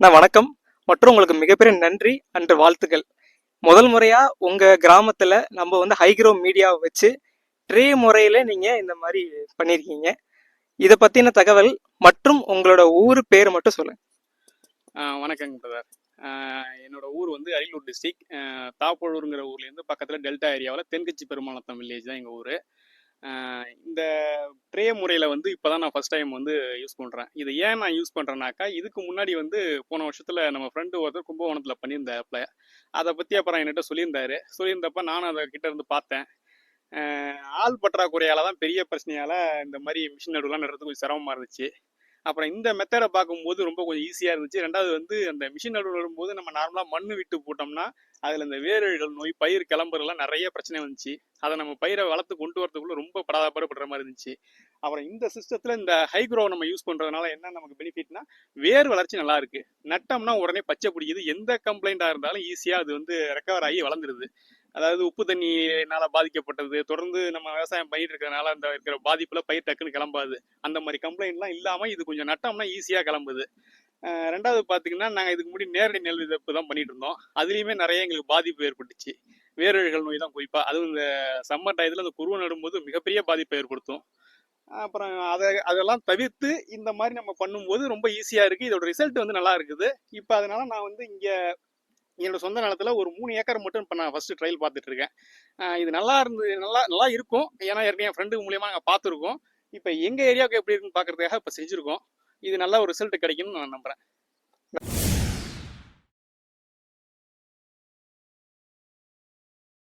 நான் வணக்கம். மற்றும் உங்களுக்கு மிகப்பெரிய நன்றி அன்று வாழ்த்துக்கள். முதல் முறையாக உங்கள் கிராமத்தில் நம்ம வந்து ஹைக்ரோ மீடியாவை வச்சு ட்ரே முறையில் நீங்கள் இந்த மாதிரி பண்ணியிருக்கீங்க இதை பற்றின தகவல் மற்றும் உங்களோட ஊர் பேர் மட்டும் சொல்லுங்க. வணக்கங்க பிரதர் என்னோட ஊர் வந்து அரியலூர் டிஸ்ட்ரிக் தாப்பழூருங்கிற ஊர்லேருந்து பக்கத்தில் டெல்டா ஏரியாவில் தென்கட்சி பெருமாளத்தம் வில்லேஜ் தான் எங்கள் ஊர். இந்த ட்ரே முறையில் வந்து இப்போ தான் நான் ஃபஸ்ட் டைம் வந்து யூஸ் பண்ணுறேன் இதை ஏன் நான் யூஸ் பண்ணுறேன்னாக்கா இதுக்கு முன்னாடி வந்து போன வருஷத்தில் நம்ம ஃப்ரெண்டு ஒருத்தர் கும்பகோணத்தில் பண்ணியிருந்தாப்புல அதை பற்றி அப்புறம் என்கிட்ட சொல்லியிருந்தாரு. சொல்லியிருந்தப்ப நானும் அதை கிட்ட இருந்து பார்த்தேன். ஆள் பற்றாக்குறையால் தான் பெரிய பிரச்சனையால் இந்த மாதிரி மிஷின் நடுவெலாம் நடுறது கொஞ்சம் சிரமமாக இருந்துச்சு. அப்புறம் இந்த மெத்தடை பார்க்கும்போது ரொம்ப கொஞ்சம் ஈஸியாக இருந்துச்சு. ரெண்டாவது வந்து அந்த மிஷின் நடுவில் வரும்போது நம்ம நார்மலாக மண்ணு விட்டு போட்டோம்னா அதில் இந்த வேரழிகள் நோய் பயிர் கிளம்புறதுலாம் நிறைய பிரச்சனை வந்துச்சு. அதை நம்ம பயிரை வளர்த்து கொண்டு வரதுக்குள்ளே ரொம்ப படாதப்படுற மாதிரி இருந்துச்சு. அப்புறம் இந்த சிஸ்டத்தில் இந்த ஹைக்ரோ நம்ம யூஸ் பண்ணுறதுனால என்ன நமக்கு பெனிஃபிட்னா வேர் வளர்ச்சி நல்லா இருக்கு. நட்டோம்னா உடனே பச்சை பிடிக்குது. எந்த கம்ப்ளைண்ட்டாக இருந்தாலும் ஈஸியாக அது வந்து ரெக்கவர் ஆகி வளர்ந்துருது. அதாவது உப்பு தண்ணினால பாதிக்கப்பட்டது. தொடர்ந்து நம்ம விவசாயம் பண்ணிட்டு இருக்கிறதுனால அந்த இருக்கிற பாதிப்புல பயிர் டக்குன்னு கிளம்பாது. அந்த மாதிரி கம்ப்ளைண்ட்லாம் இல்லாம இது கொஞ்சம் நட்டோம்னா ஈஸியா கிளம்புது. ரெண்டாவது பாத்தீங்கன்னா நாங்க இதுக்கு முன்னாடி நேரடி நெல் விதப்பு தான் பண்ணிட்டு இருந்தோம். அதுலயுமே நிறைய எங்களுக்கு பாதிப்பு ஏற்பட்டுச்சு. வேரழுகள் நோய் தான் குறிப்பா. அதுவும் இந்த சம்மர் டயத்துல அந்த குருவை நடும்போது மிகப்பெரிய பாதிப்பை ஏற்படுத்தும். அப்புறம் அதை அதெல்லாம் தவிர்த்து இந்த மாதிரி நம்ம பண்ணும்போது ரொம்ப ஈஸியாக இருக்குது இதோட ரிசல்ட் வந்து நல்லா இருக்குது. இப்போ அதனால நான் வந்து இங்கே என்னோட சொந்த நிலத்தில் ஒரு மூணு ஏக்கர் மட்டும் இப்போ நான் ஃபஸ்ட்டு ட்ரையல் பார்த்துட்டு இருக்கேன் இது நல்லா இருந்து நல்லா நல்லா இருக்கும். ஏன்னா ஏற்கனவே என் ஃப்ரெண்டு மூலியமாக நாங்கள் பார்த்துருக்கோம். இப்போ எங்கள் ஏரியாவுக்கு எப்படி இருக்குன்னு பார்க்கறதுக்காக இப்போ செஞ்சுருக்கோம். இது நல்ல ஒரு ரிசல்ட் கிடைக்கும்னு நான் நம்புறேன்.